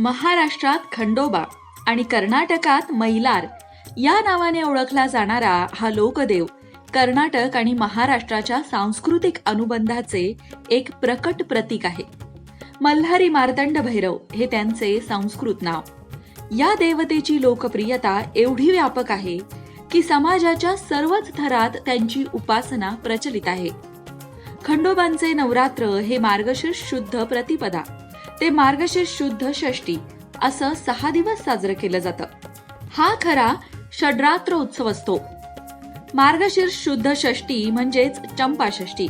महाराष्ट्रात खंडोबा आणि कर्नाटकात मैलार या नावाने ओळखला जाणारा हा लोकदेव कर्नाटक आणि महाराष्ट्राच्या सांस्कृतिक अनुबंधाचे एक प्रकट प्रतीक आहे. मल्हारी मार्तंड भैरव हे त्यांचे संस्कृत नाव. या देवतेची लोकप्रियता एवढी व्यापक आहे की समाजाच्या सर्वच थरात त्यांची उपासना प्रचलित आहे. खंडोबांचे नवरात्र हे मार्गशीर्ष शुद्ध प्रतिपदा ते मार्गशीर्ष शुद्ध षष्टी असं सहा दिवस साजरं केलं जातं. हा खरा षड्रात्र उत्सव असतो. मार्गशीर्ष शुद्ध षष्टी म्हणजेच चंपा षष्टी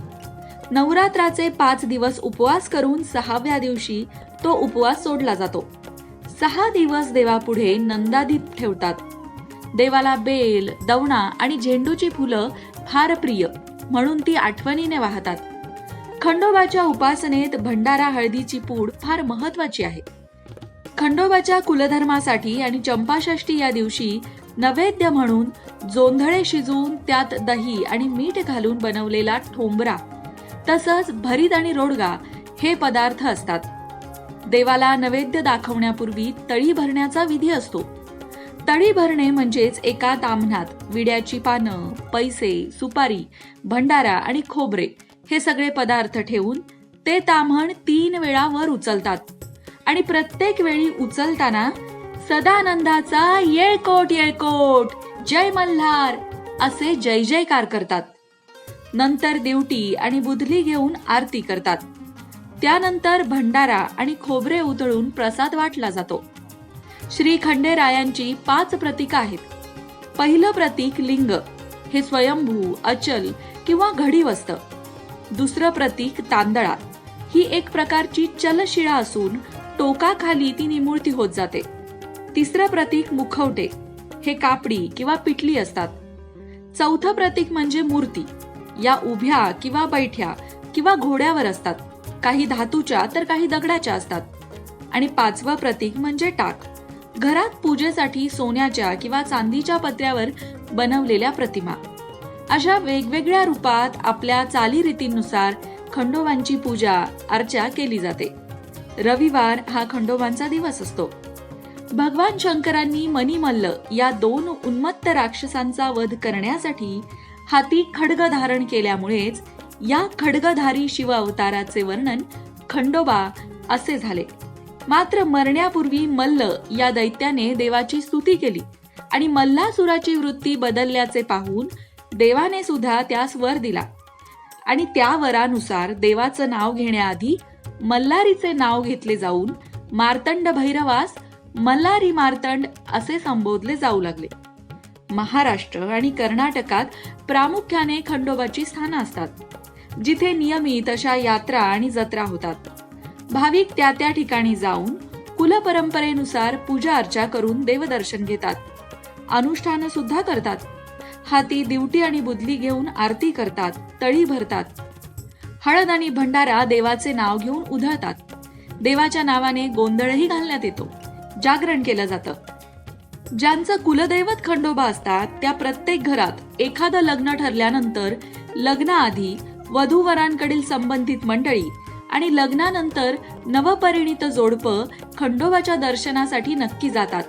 नवरात्राचे पाच दिवस उपवास करून सहाव्या दिवशी तो उपवास सोडला जातो. सहा दिवस देवापुढे नंदादीप ठेवतात. देवाला बेल दवणा आणि झेंडूची फुलं फार प्रिय म्हणून ती आठवणीने वाहतात. खंडोबाच्या उपासनेत भंडारा हळदीची पूड फार महत्वाची आहे. खंडोबाच्या कुलधर्मासाठी आणि चंपाषष्ठी या दिवशी नैवेद्य म्हणून जोंधळे शिजवून त्यात दही आणि मीठ घालून बनवलेला ठोंबरा तसंच भरीत आणि रोडगा हे पदार्थ असतात. देवाला नैवेद्य दाखवण्यापूर्वी तळी भरण्याचा विधी असतो. तळी भरणे म्हणजेच एका तामणात विड्याची पानं पैसे सुपारी भंडारा आणि खोबरे हे सगळे पदार्थ ठेवून ते ताम्हण तीन वेळा वर उचलतात. आणि प्रत्येक वेळी उचलताना सदानंदाचा येळकोट येळकोट जय मल्हार असे जय जयकार करतात. नंतर दिवटी आणि बुधली घेऊन आरती करतात. त्यानंतर भंडारा आणि खोबरे उतळून प्रसाद वाटला जातो. श्री खंडेरायांची पाच प्रतीक आहेत. पहिलं प्रतीक लिंग. हे स्वयंभू अचल किंवा घडीव असतं दुसरं प्रतीक तांदळा. ही एक प्रकारची चलशिळा असून टोकाखाली ती निमुळती होत जाते. तिसरं प्रतीक मुखवटे. हे कापडी किंवा पिटली असतात. चौथं प्रतीक म्हणजे मूर्ती. या उभ्या किंवा बैठ्या किंवा घोड्यावर असतात. काही धातूच्या तर काही दगडाच्या असतात. आणि पाचवं प्रतीक म्हणजे टाक. घरात पूजेसाठी सोन्याच्या किंवा चांदीच्या पत्र्यावर बनवलेल्या प्रतिमा. अशा वेगवेगळ्या रूपात आपल्या चालीरीतींनुसार खंडोबांची पूजा अर्चा केली जाते. रविवार हा खंडोबांचा दिवस असतो. भगवान शंकरांनी मणिमल्ल या दोन उन्मत्त राक्षसांचा वध करण्यासाठी हाती खडग धारण केल्यामुळेच या खडगधारी शिव अवताराचे वर्णन खंडोबा असे झाले. मात्र मरण्यापूर्वी मल्ल या दैत्याने देवाची स्तुती केली आणि मल्लासुराची वृत्ती बदलल्याचे पाहून देवाने सुद्धा त्यास वर दिला. आणि त्या वरानुसार देवाचं नाव घेण्याआधी मल्लारीचे नाव घेतले जाऊन मार्तंड भैरवास मल्लारी मार्तंड असे संबोधले जाऊ लागले. महाराष्ट्र आणि कर्नाटकात प्रामुख्याने खंडोबाची स्थानं असतात. जिथे नियमित अशा यात्रा आणि जत्रा होतात. भाविक त्या त्या ठिकाणी जाऊन कुलपरंपरेनुसार पूजा अर्चा करून देवदर्शन घेतात. अनुष्ठानं सुद्धा करतात. हाती दिवटी आणि बुदली घेऊन आरती करतात तळी भरतात. हळद आणि भंडारा देवाचे नाव घेऊन उधळतात. देवाच्या नावाने गोंधळही घालण्यात येतो. जागरण केलं जातं. ज्यांचं कुलदैवत खंडोबा असतात त्या प्रत्येक घरात एखादं लग्न ठरल्यानंतर लग्नाआधी वधूवरांकडील संबंधित मंडळी आणि लग्नानंतर नवपरिणित जोडपं खंडोबाच्या दर्शनासाठी नक्की जातात.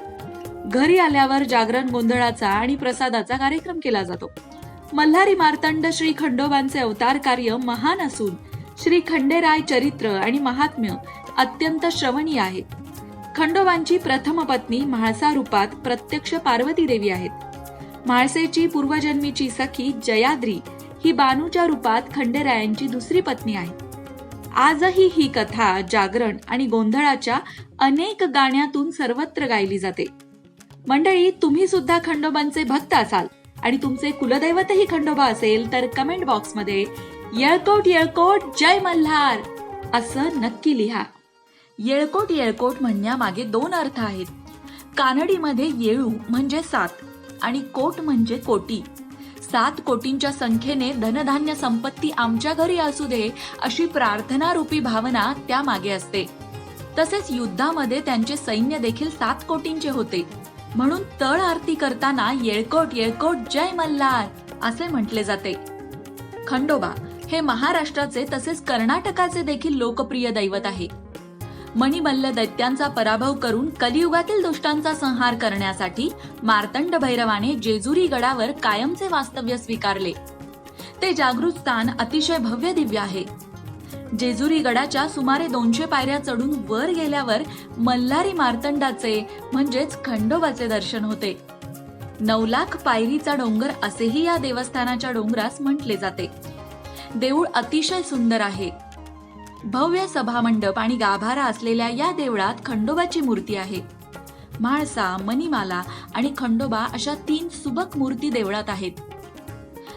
घरी आल्यावर जागरण गोंधळाचा आणि प्रसादाचा कार्यक्रम केला जातो. मल्हारी मार्तंड श्री खंडोबांचे अवतार कार्य महान असून श्री खंडेराय चरित्र आणि महात्म्य अत्यंत श्रवणीय आहे खंडोबांची प्रथम पत्नी म्हाळसा रूपात प्रत्यक्ष पार्वती देवी आहेत. म्हाळसेची पूर्वजन्मीची सखी जयाद्री ही बानूच्या रूपात खंडेरायांची दुसरी पत्नी आहे. आजही ही कथा जागरण आणि गोंधळाच्या अनेक गाण्यातून सर्वत्र गायली जाते. मंडळी तुम्ही सुद्धा खंडोबांचे भक्त असाल आणि तुमचे कुलदैवतही खंडोबा असेल तर कमेंट बॉक्समध्ये येळकोट येळकोट जय मल्हार असं नक्की लिहा. येळकोट येळकोट म्हणण्यामागे दोन अर्थ आहेत. कानडीमध्ये येळू म्हणजे सात आणि कोट म्हणजे कोटी. सात कोटींच्या संख्येने धनधान्य संपत्ती आमच्या घरी असू दे अशी प्रार्थना रूपी भावना त्यामागे असते. तसेच युद्धामध्ये त्यांचे सैन्य देखील सात कोटींचे होते. म्हणून तळ आरती करताना येळकोट येळकोट जय मल्हार असे म्हटले जाते. खंडोबा हे महाराष्ट्राचे तसेच कर्नाटकाचे देखील लोकप्रिय दैवत आहे. मणिमल्ल दैत्यांचा पराभव करून कलियुगातील दुष्टांचा संहार करण्यासाठी मार्तंड भैरवाने जेजुरी गडावर कायमचे वास्तव्य स्वीकारले. ते जागृत स्थान अतिशय भव्य दिव्य आहे. जेजुरी गडाच्या सुमारे दोनशे पायऱ्या चढून वर गेल्यावर मल्हारी मार्तंडाचे म्हणजेच खंडोबाचे दर्शन होते. नऊ लाख पायरीचा डोंगर असेही या देवस्थानाच्या डोंगरास म्हटले जाते. देऊळ अतिशय सुंदर आहे. भव्य सभामंडप आणि गाभारा असलेल्या या देवळात खंडोबाची मूर्ती आहे. म्हाळसा मणिमाला आणि खंडोबा अशा तीन सुबक मूर्ती देवळात आहेत.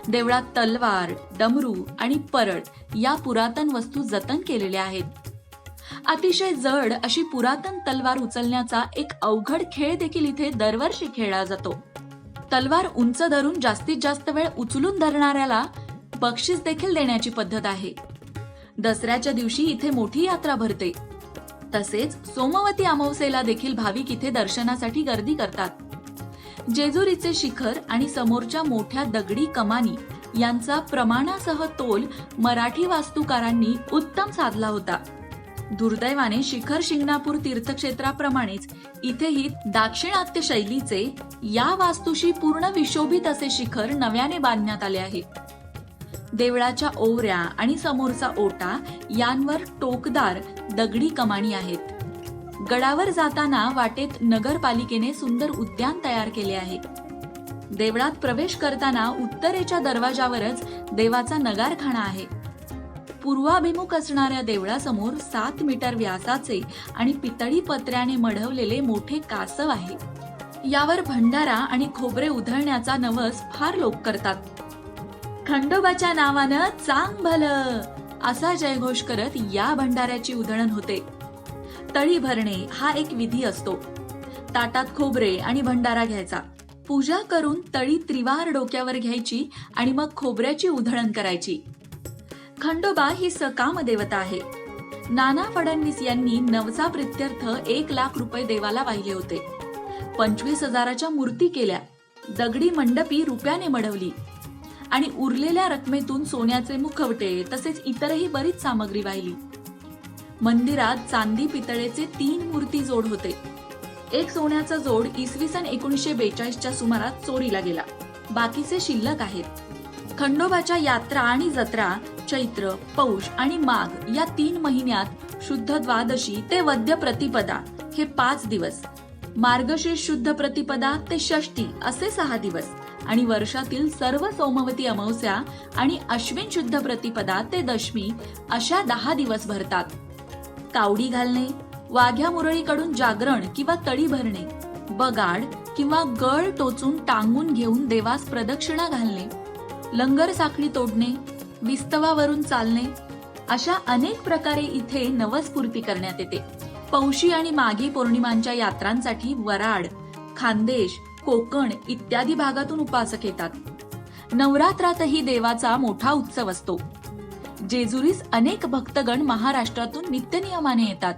देवळात तलवार डमरू आणि परळ या पुरातन वस्तू जतन केलेल्या आहेत. अतिशय जड अशी पुरातन तलवार उचलण्याचा एक अवघड खेळ देखील इथे दरवर्षी खेळला जातो. तलवार उंच धरून जास्तीत जास्त वेळ उचलून धरणाऱ्याला बक्षीस देखील देण्याची पद्धत आहे. दसऱ्याच्या दिवशी इथे मोठी यात्रा भरते. तसेच सोमवती अमावस्येला देखील भाविक इथे दर्शनासाठी गर्दी करतात. जेजुरीचे शिखर आणि समोरच्या मोठ्या दगडी कमानी यांचा प्रमाणासह तोल मराठी वास्तुकारांनी उत्तम साधला होता. दुर्दैवाने शिखर शिंगणापूर तीर्थक्षेत्राप्रमाणेच इथेही दाक्षिणात्य शैलीचे या वास्तूशी पूर्ण विशोभित असे शिखर नव्याने बांधण्यात आले आहे. देवळाच्या ओवऱ्या आणि समोरचा ओटा यांवर टोकदार दगडी कमानी आहेत. गडावर जाताना वाटेत नगरपालिकेने सुंदर उद्यान तयार केले आहे. देवळात प्रवेश करताना उत्तरेच्या दरवाजावरच देवाचा नगारखाना आहे. पूर्वाभिमुख असणाऱ्या देवळासमोर सात मीटर व्यासाचे आणि पितळी पत्र्याने मढवलेले मोठे कासव आहे. यावर भंडारा आणि खोबरे उधळण्याचा नवस फार लोक करतात. खंडोबाच्या नावानं चांग भलं असा जयघोष करत या भंडाऱ्याची उधळण होते. तळी भरणे हा एक विधी असतो. ताटात खोबरे आणि भंडारा घ्यायचा. पूजा करून तळी त्रिवार डोक्यावर घ्यायची आणि मग खोबऱ्याची उधळण करायची. खंडोबा ही सकाम देवता आहे. नाना फडणवीस यांनी नवसा प्रित्यर्थ एक लाख रुपये देवाला वाहिले होते. पंचवीस हजाराच्या मूर्ती केल्या. दगडी मंडपी रुपयाने मढवली. आणि उरलेल्या रकमेतून सोन्याचे मुखवटे तसेच इतरही बरीच सामग्री वाहिली. मंदिरात चांदी पितळेचे तीन मूर्ती जोड होते. एक सोन्याचा जोड इसवी सन एकोणीसशे बेचाळीसच्या सुमारात चोरीला गेला. बाकीचे शिल्लक आहेत. खंडोबाच्या यात्रा आणि जत्रा चैत्र पौष आणि माघ या तीन महिन्यात शुद्ध द्वादशी ते वद्य प्रतिपदा हे पाच दिवस. मार्गशीर्ष शुद्ध प्रतिपदा ते षष्टी असे सहा दिवस. आणि वर्षातील सर्व सोमवती अमावस्या आणि अश्विन शुद्ध प्रतिपदा ते दशमी अशा दहा दिवस भरतात. कावडी घालणे वाघ्या मुरळीकडून जागरण किंवा तळी भरणे बगाड किंवा गळ टोचून टांगून घेऊन देवास प्रदक्षिणा घालणे लंगर साखळी तोडणे विस्तवावरून चालणे अशा अनेक प्रकारे इथे नवस्फूर्ती करण्यात येते. पौशी आणि माघी पौर्णिमांच्या यात्रांसाठी वराड खानदेश कोकण इत्यादी भागातून उपासक येतात. नवरात्रातही देवाचा मोठा उत्सव असतो. जेजुरीस अनेक भक्तगण महाराष्ट्रातून नित्यनियमाने येतात.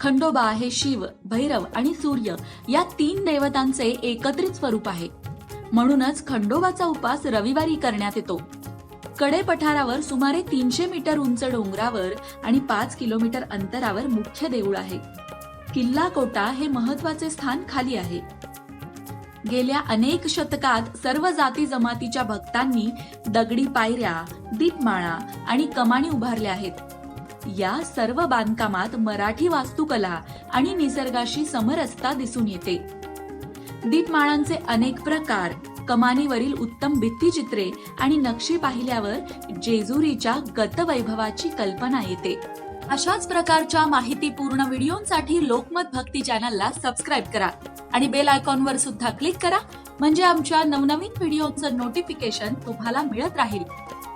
खंडोबा हे शिव भैरव आणि सूर्य या तीन देवतांचे एकत्रित स्वरूप आहे. म्हणूनच खंडोबाचा उपास रविवारी करण्यात येतो. कडे पठारावर सुमारे तीनशे मीटर उंच डोंगरावर आणि पाच किलोमीटर अंतरावर मुख्य देऊळ आहे. किल्ला कोटा हे महत्त्वाचे स्थान खाली आहे. गेल्या अनेक शतकात सर्व जाती जमातीच्या भक्तांनी दगडी पायऱ्या दीपमाळा आणि कमानी उभारल्या आहेत. या सर्व बांधकामात मराठी वास्तुकला आणि निसर्गाशी समरसता दिसून येते. दीपमाळांचे अनेक प्रकार कमानीवरील उत्तम भित्तिचित्रे आणि नक्षी पाहिल्यावर जेजुरीच्या गतवैभवाची कल्पना येते. अशाच प्रकारच्या माहितीपूर्ण व्हिडिओंसाठी लोकमत भक्ती चॅनलला सबस्क्राईब करा आणि बेल आयकॉनवर सुद्धा क्लिक करा म्हणजे आमच्या नवनवीन व्हिडिओचं नोटिफिकेशन तुम्हाला मिळत राहील.